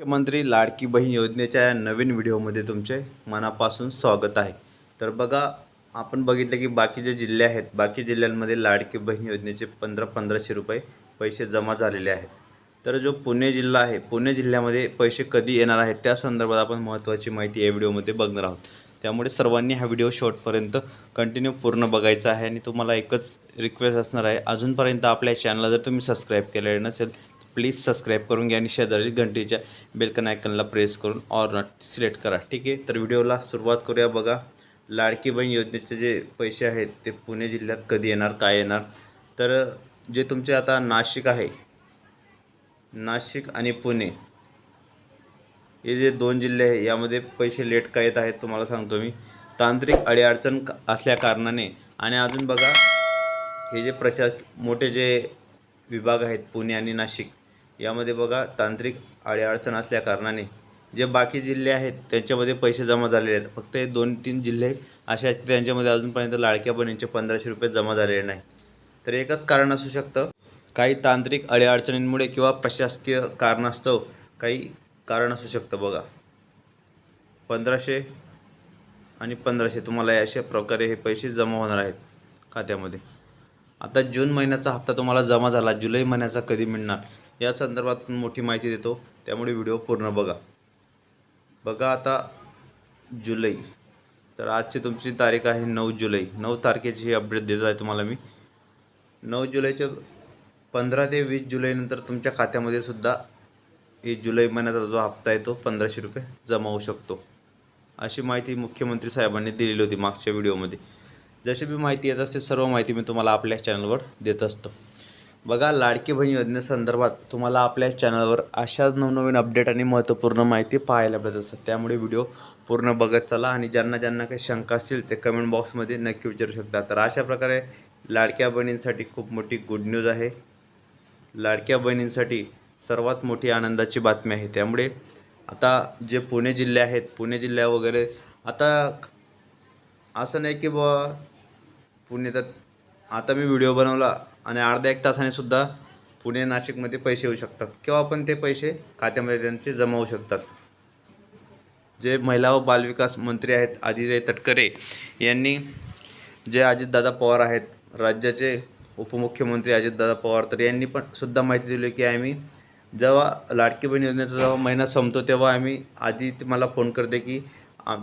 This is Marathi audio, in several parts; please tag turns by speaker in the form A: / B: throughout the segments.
A: मुख्यमंत्री लाडकी बहीण योजनेच्या या नवीन व्हिडिओमध्ये तुमचे मनापासून स्वागत आहे. तर बघा आपण बघितलं की बाकीचे जिल्हे आहेत बाकी जिल्ह्यांमध्ये लाडकी बहीण योजनेचे पंधरा पंधराशे रुपये पैसे जमा झालेले आहेत. तर जो पुणे जिल्हा आहे पुणे जिल्ह्यामध्ये पैसे कधी येणार आहेत त्या संदर्भात आपण महत्त्वाची माहिती या व्हिडिओमध्ये बघणार आहोत. त्यामुळे सर्वांनी हा व्हिडिओ शॉर्टपर्यंत कंटिन्यू पूर्ण बघायचा आहे आणि तुम्हाला एकच रिक्वेस्ट असणार आहे अजूनपर्यंत आपल्या चॅनलला जर तुम्ही सबस्क्राईब केलेलं नसेल प्लीज सबस्क्राईब करून घ्या आणि शेजारी घंटीच्या बेलकन आयकनला प्रेस करून ऑर नॉट सिलेक्ट करा. ठीक आहे? तर व्हिडिओला सुरुवात करूया बघा. लाडकी बहीण योजनेचे जे पैसे आहेत ते पुणे जिल्ह्यात कधी येणार काय येणार? तर जे तुमचे आता नाशिक आहे नाशिक आणि पुणे हे जे दोन जिल्हे आहे यामध्ये पैसे लेट का येत आहेत तुम्हाला सांगतो मी. तांत्रिक अडीअडचण असल्याकारणाने असल्या कारणाने आणि अजून बघा हे जे प्रशा मोठे जे विभाग आहेत पुणे आणि नाशिक यामध्ये बघा तांत्रिक अडीअडचण असल्या कारणाने जे बाकी जिल्हे आहेत त्यांच्यामध्ये पैसे जमा झालेले आहेत. फक्त हे दोन तीन जिल्हे असे आहेत की त्यांच्यामध्ये अजूनपर्यंत लाडक्या बहिणींचे पंधराशे रुपये जमा झालेले नाही. तर एकच कारण असू शकतं काही तांत्रिक अडीअडचणींमुळे किंवा प्रशासकीय कारणास्तव काही कारण असू शकतं बघा. पंधराशे आणि पंधराशे तुम्हाला अशा प्रकारे हे पैसे जमा होणार आहेत खात्यामध्ये. आता जून महिन्याचा हप्ता तुम्हाला जमा झाला जुलै महिन्याचा कधी मिळणार? या संदर्भात मोठी माहिती देतो. त्यामुळे व्हिडिओ पूर्ण बघा. बघा आता जुलै. तर आजची तुमची तारीख आहे नऊ जुलै. नऊ तारखेची ही अपडेट देत आहे तुम्हाला मी. नऊ जुलैच्या पंधरा ते वीस जुलैनंतर तुमच्या खात्यामध्ये सुद्धा ही जुलै महिन्याचा जो हप्ता आहे तो पंधराशे रुपये जमा होऊ शकतो. अशी माहिती मुख्यमंत्री साहेबांनी दिलेली होती मागच्या व्हिडिओमध्ये. जशी बी माहिती येत असते सर्व माहिती मी तुम्हाला आपल्या चॅनलवर देत असतो. बघा लाडकी बहीण योजनेसंदर्भात तुम्हाला आपल्या चॅनलवर अशाच नवनवीन अपडेट आणि महत्त्वपूर्ण माहिती पाहायला मिळत असतात. त्यामुळे व्हिडिओ पूर्ण बघत चला आणि ज्यांना ज्यांना काही शंका असतील ते कमेंट बॉक्समध्ये नक्की विचारू शकता. तर अशा प्रकारे लाडक्या बहिणींसाठी खूप मोठी गुड न्यूज आहे. लाडक्या बहिणींसाठी सर्वात मोठी आनंदाची बातमी आहे. त्यामुळे आता जे पुणे जिल्हे आहेत पुणे जिल्ह्या वगैरे आता असं नाही की बुवा पुण्यात आता मी व्हिडिओ बनवला आणि अर्ध्या एक तासाने सुद्धा पुणे नाशिकमध्ये पैसे येऊ शकतात. किंवा पण ते पैसे खात्यामध्ये त्यांचे जमा होऊ शकतात. जे महिला व बालविकास मंत्री आहेत आदित्य तटकरे यांनी जे अजितदादा पवार आहेत राज्याचे उपमुख्यमंत्री अजितदादा पवार तर यांनी पण सुद्धा माहिती दिली की आम्ही जेव्हा लाडकी बहीण योजनेचा जेव्हा महिना संपतो तेव्हा आम्ही आधी मला फोन करते की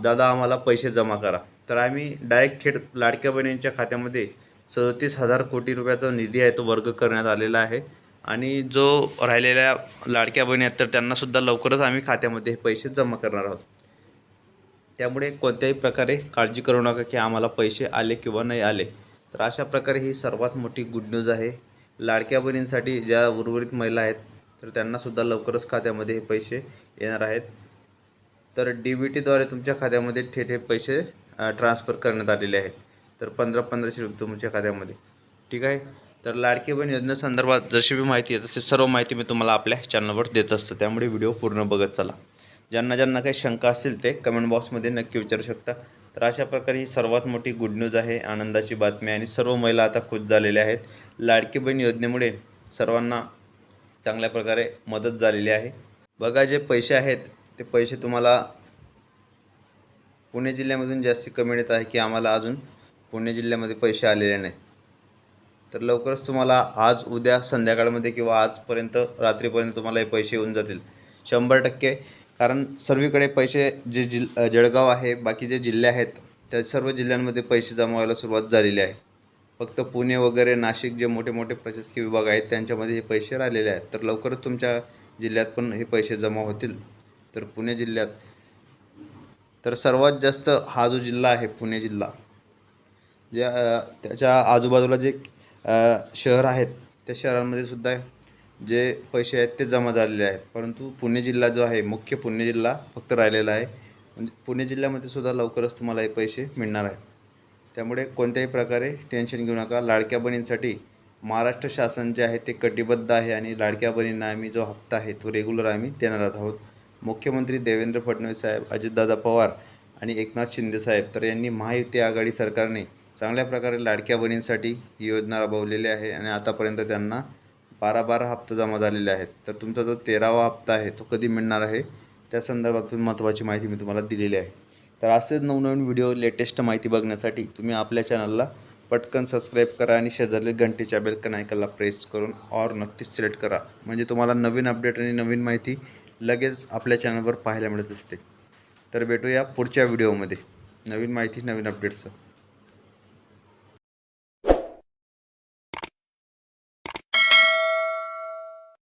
A: दादा आम्हाला पैसे जमा करा. तर आम्ही डायरेक्ट थेट लाडक्या बहिणींच्या खात्यामध्ये सदतीस हजार कोटी रुपयाचा निधी आहे तो वर्ग करण्यात आलेला आहे. आणि जो राहिलेल्या लाडक्या बहिणी आहेत तर त्यांनासुद्धा लवकरच आम्ही खात्यामध्ये हे पैसे जमा करणार आहोत. त्यामुळे कोणत्याही प्रकारे काळजी करू नका की आम्हाला पैसे आले किंवा नाही आले. तर अशा प्रकारे ही सर्वात मोठी गुड न्यूज आहे. लाडक्या बहिणींसाठी ज्या उर्वरित महिला आहेत तर त्यांनासुद्धा लवकरच खात्यामध्ये हे पैसे येणार आहेत. तर डी बी टीद्वारे तुमच्या खात्यामध्ये थेट हे पैसे ट्रान्स्फर करण्यात आलेले आहेत. तर पंधरा पंधराशे रुपये तुमच्या खात्यामध्ये. ठीक आहे? तर लाडकी बहीण योजनेसंदर्भात जशी बी माहिती आहे तशी सर्व माहिती मी तुम्हाला आपल्या चॅनलवर देत असतो. त्यामुळे व्हिडिओ पूर्ण बघत चला. ज्यांना ज्यांना काही शंका असतील ते कमेंट बॉक्समध्ये नक्की विचारू शकता. तर अशा प्रकारे ही सर्वात मोठी गुड न्यूज आहे आनंदाची बातमी आणि सर्व महिला आता खुश झालेल्या आहेत. लाडकी बहीण योजनेमुळे सर्वांना चांगल्या प्रकारे मदत झालेली आहे. बघा जे पैसे आहेत ते पैसे तुम्हाला पुणे जिल्ह्यामधून जास्ती कमी येत आहे की आम्हाला अजून पुणे जिल्ह्यामध्ये पैसे आलेले नाहीत. तर लवकरच तुम्हाला आज उद्या संध्याकाळमध्ये किंवा आजपर्यंत रात्रीपर्यंत तुम्हाला हे पैसे येऊन जातील. शंभर टक्के. कारण सर्वीकडे पैसे जे जिल जळगाव आहे बाकी जे जिल्हे आहेत त्या सर्व जिल्ह्यांमध्ये पैसे जमा व्हायला सुरुवात झालेली आहे. फक्त पुणे वगैरे नाशिक जे मोठे मोठे प्रशासकीय विभाग आहेत त्यांच्यामध्ये हे पैसे राहिलेले आहेत. तर लवकरच तुमच्या जिल्ह्यात पण हे पैसे जमा होतील. तर पुणे जिल्ह्यात. तर सर्वात जास्त हा जो जिल्हा आहे पुणे जिल्हा ज्या त्याच्या आजूबाजूला जे शहर आहेत त्या शहरांमध्ये सुद्धा जे पैसे आहेत ते जमा झालेले आहेत. परंतु पुणे जिल्हा जो आहे मुख्य पुणे जिल्हा फक्त राहिलेला आहे. म्हणजे पुणे जिल्ह्यामध्ये सुद्धा लवकरच तुम्हाला हे पैसे मिळणार आहेत. त्यामुळे कोणत्याही प्रकारे टेन्शन घेऊ नका. लाडक्या बहिणींसाठी महाराष्ट्र शासन जे आहे ते कटिबद्ध आहे आणि लाडक्या बहिणींना आम्ही जो हप्ता आहे तो रेग्युलर आम्ही देणार आहोत. मुख्यमंत्री देवेंद्र फडणवीस साहेब अजितदादा पवार आणि एकनाथ शिंदे साहेब तर यांनी महायुती आघाडी सरकारने चांगल्या प्रकारे लाडक्या बहिणींसाठी ही योजना राबवलेली आहे आणि आतापर्यंत त्यांना बारा बारा हप्ता जमा झालेले आहेत. तर तुमचा जो तेरावा हप्ता आहे तो कधी मिळणार आहे? त्या संदर्भातून महत्त्वाची माहिती मी तुम्हाला दिलेली आहे. तर असेच नवनवीन व्हिडिओ लेटेस्ट माहिती बघण्यासाठी तुम्ही आपल्या चॅनलला पटकन सबस्क्राईब करा आणि शेजारी घंटेच्या बेलकन आयकनला प्रेस करून ऑर नक्कीच सिलेक्ट करा. म्हणजे तुम्हाला नवीन अपडेट आणि नवीन माहिती लगेच आपल्या चॅनलवर पाहायला मिळत असते. तर भेटूया पुढच्या व्हिडिओमध्ये नवीन माहिती नवीन अपडेट्सचं